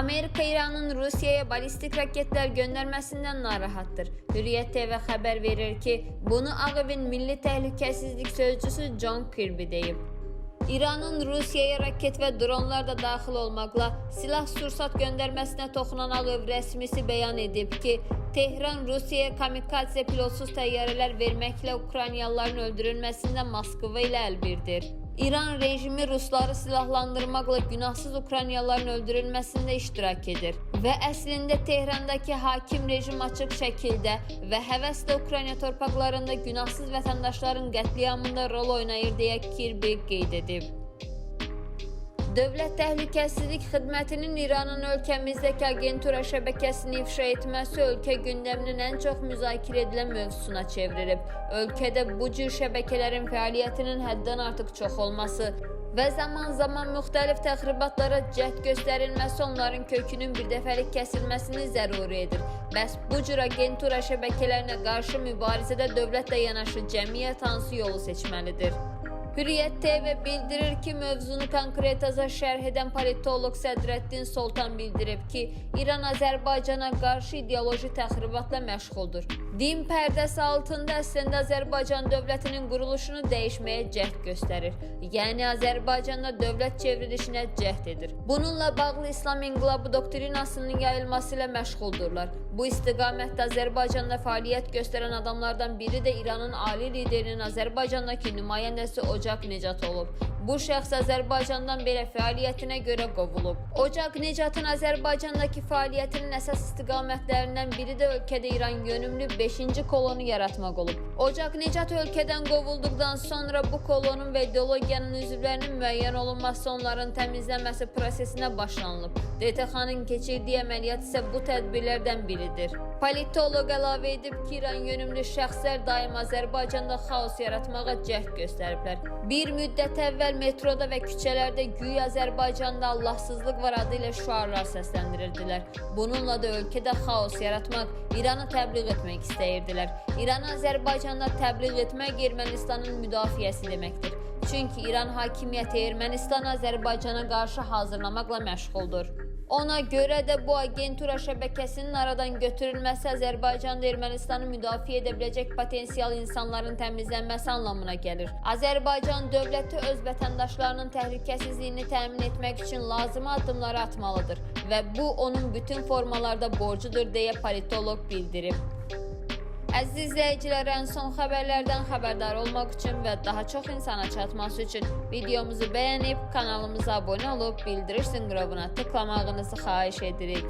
Amerika İranın Rusiyaya balistik raketler göndermesinden narahattır. Hürriyet TV haber verir ki bunu Ağ Evin Milli Təhlükəsizlik Sözcüsü John Kirby deyib. İranın Rusiyaya raket və dronlar da daxil olmaqla silah sursat göndərməsinə toxunan Ağ Ev rəsmisi bəyan edib ki, Tehran Rusiyaya kamikadze pilotsuz təyyarələr verməklə Ukraynalıların öldürülməsində Moskva ilə əlbirdir. İran rejimi Rusları silahlandırmaqla günahsız Ukraynalıların öldürülməsində iştirak edir və əslində Tehrandakı hakim rejim açıq şəkildə və həvəslə Ukrayna torpaqlarında günahsız vətəndaşların qətliamında rol oynayır deyə Kirby qeyd edib. Dövlət Təhlükəsizlik Xidmətinin İranın ölkəmizdəki agentura şəbəkəsini ifşa etməsi ölkə gündəminin ən çox müzakirə edilən mövzusuna çevrilib. Ölkədə bu cür şəbəkələrin fəaliyyətinin həddən artıq çox olması və zaman-zaman müxtəlif təxribatlara cəhd göstərilməsi onların kökünün birdəfəlik kəsilməsini zəruri edir. Bəs bu cür agentura şəbəkələrinə qarşı mübarizədə dövlətlə yanaşı cəmiyyət hansı yolu seçməlidir? Hürriyet TV bildirir ki mövzunu konkretaza şərh edən politolog Sədrəddin Soltan bildirib ki, İran Azərbaycana qarşı ideoloji təxribatla məşğuldur. Din pərdəsi altında əslində Azərbaycan dövlətinin quruluşunu dəyişməyə cəhd göstərir. Yəni Azərbaycanda dövlət çevrilişinə cəhd edir. Bununla bağlı İslam inqilabı doktrinasının yayılması ilə məşğuldurlar. Bu istiqamətdə Azərbaycanda fəaliyyət göstərən adamlardan biri də İranın ali liderinin Azərbaycandakı nümayəndəsi Ocaq Necat. Bu şəxs Azərbaycandan belə fəaliyyətinə görə qovulub. Ocaq Necatın Azərbaycandakı fəaliyyətinin əsas istiqamətlərindən biri də ölkədə İran yönümlü 5-ci kolonu yaratmaq olub. Ocaq Necat ölkədən qovulduqdan sonra bu kolonun və ideologiyanın üzvlərinin müəyyən olunması, onların təmizlənməsi prosesinə başlanılıb. DTX-nın keçirdiyi əməliyyat isə bu tədbirlərdən biridir. Politoloq əlavə edib ki, İran yönümlü şəxslər daim Azərbaycanda xaos yaratmağa cəhd göstəriblər. Bir müddət əvvəl metroda və küçələrdə güya Azərbaycanda Allahsızlıq var adı ilə şüarlar səsləndirirdilər. Bununla da ölkədə xaos yaratmaq, İranı təbliğ etmək istəyirdilər. İranı Azərbaycanda təbliğ etmək Ermənistanın müdafiəsi deməkdir. Çünki İran hakimiyyəti Ermənistanı Azərbaycana qarşı hazırlamaqla məşğuldur. Ona görə də bu agentura şəbəkəsinin aradan götürülməsi Azərbaycanda Ermənistanı müdafiə edə biləcək potensial insanların təmizlənməsi anlamına gəlir. Azərbaycan dövləti öz vətəndaşlarının təhlükəsizliyini təmin etmək üçün lazımi addımları atmalıdır və bu onun bütün formalarda borcudur deyə politoloq bildirib. Əziz izləyicilər, ən son xəbərlərdən xəbərdar olmaq üçün və daha çox insana çatması üçün videomuzu bəyənib kanalımıza abunə olub bildiriş zınqırovuna tıklamağınızı xahiş edirik.